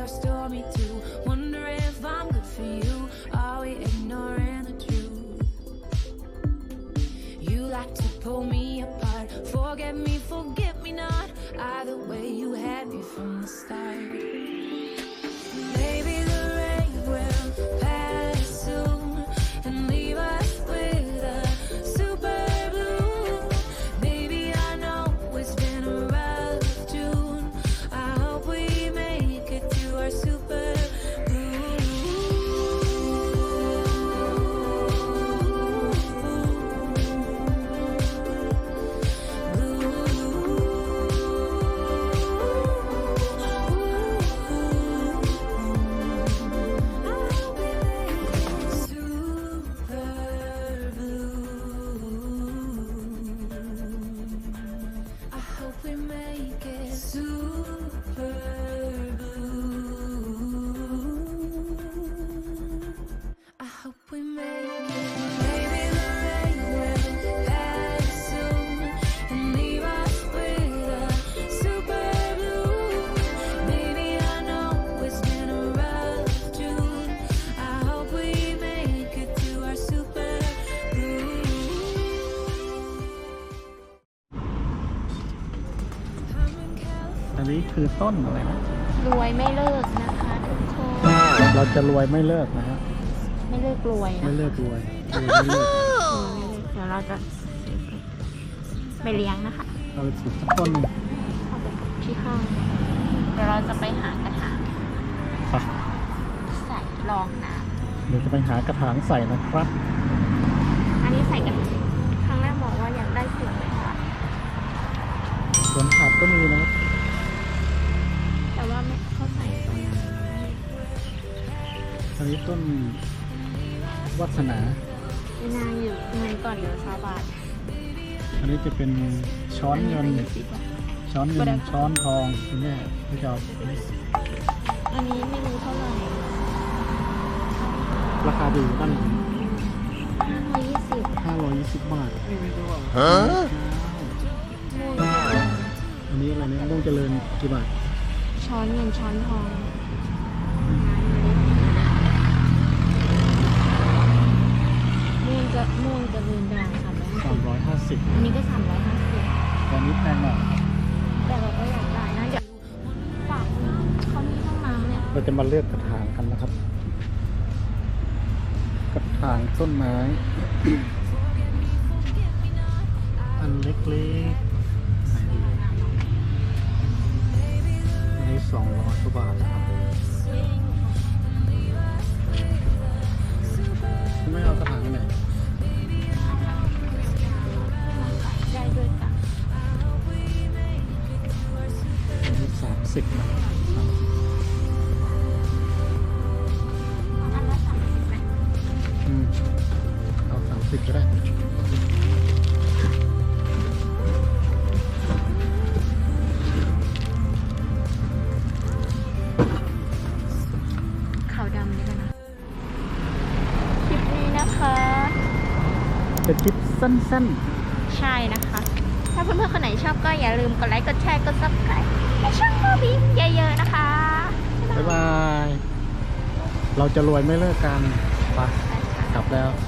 are stormy too. Wonder if I'm good for you. Are we ignoring the truth? You like to pull me apart. Forget me, forget me not. Either way, you had me from the start. อันนี้คือต้นอะไรนะรวยไม่เลิกนะคะทุกคนเราจะรวยไม่เลิกนะฮะไม่เลิกรวยนะไม่เลิกรวยรวยไม่เลิกไม่เลิกเดี๋ยวเราจะไปเลี้ยงนะคะเราไปสูบสักต้นหนึ่งเอาไปที่ห้องเดี๋ยวเราจะไปหากระถางไปใส่รองน้เดี๋ยวจะไปหากระถางใส่นะครับำอันนี้ใส่กันครั้งแรกบอกว่าอยากได้สวนเลยค่ะสวนผักก็มีนะครับ ใส่ตรงนี้อันนี้ต้นวัฒนาไม่น่าอยู่เงินก่อนเดี๋ยวชาวบ้านอันนี้จะเป็นช้อนเงินอัก็ยี่สิบอะช้อนเงินช้อนทองคุณแม่พี่จอบอันนี้ไม่รู้เท่าไหร่ราคาดีตั้งห้าร้อยยี่สิบ520 บาทม่วง อันนี้อะไรเนี่ยม่วงเจริญกี่บาท ช้อนเงินช้อนทองม่วงจะม่วงจะเรือนด่างสามร้อยห้าสิบ350 อันนี้ก็สามร้อยห้าสิบตอนนี้แพงหน่อยแต่เราก็อยากได้นะเดี๋ยวฝากนะเขามีห้องน้ำเนี่ยเราจะมาเลือกกระถางกันนะครับ กระถางต้นไม้ อันเล็กๆ อันนี้สองร้อยกว่าบาทนะครับคุณไม่เอากระถางอันไหนได้ด้วยกันอันนี้สามสิบนะอันละสามสิบไหมอืมเอาสามสิบก็ได้ ดำนี่กันนะคลิปนี้นะคะ เป็นคลิปสั้นใช่นะคะ ถ้าเพื่อนๆคนไหนชอบก็อย่าลืมกดไลค์ กดแชร์ กด subscribe ให้ช่องโมบิเยอะๆนะคะๆบ๊ายบาย เราจะรวยไม่เลิกกันไปไปค่ะกลับแล้วส